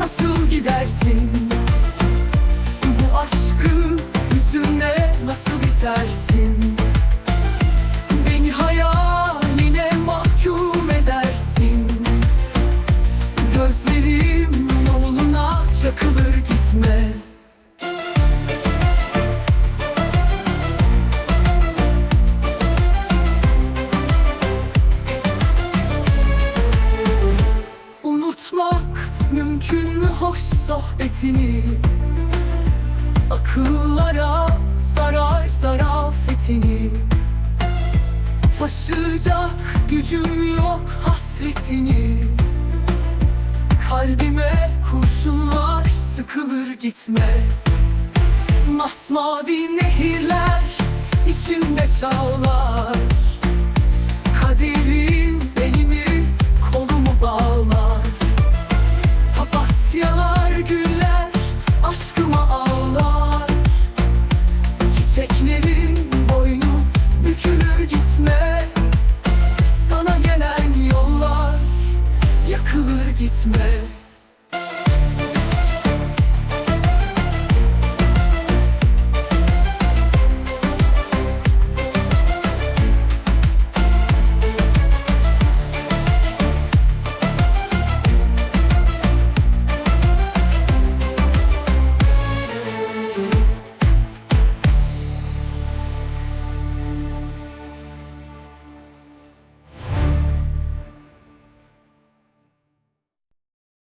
nasıl gidersin? Bu aşkı yüzüne nasıl bitersin? Mümkün mü hoş sohbetini Akıllara zarar zarafetini Taşıyacak gücüm yok hasretini Kalbime kurşunlar sıkılır gitme Masmavi nehirler içimde çağlar etme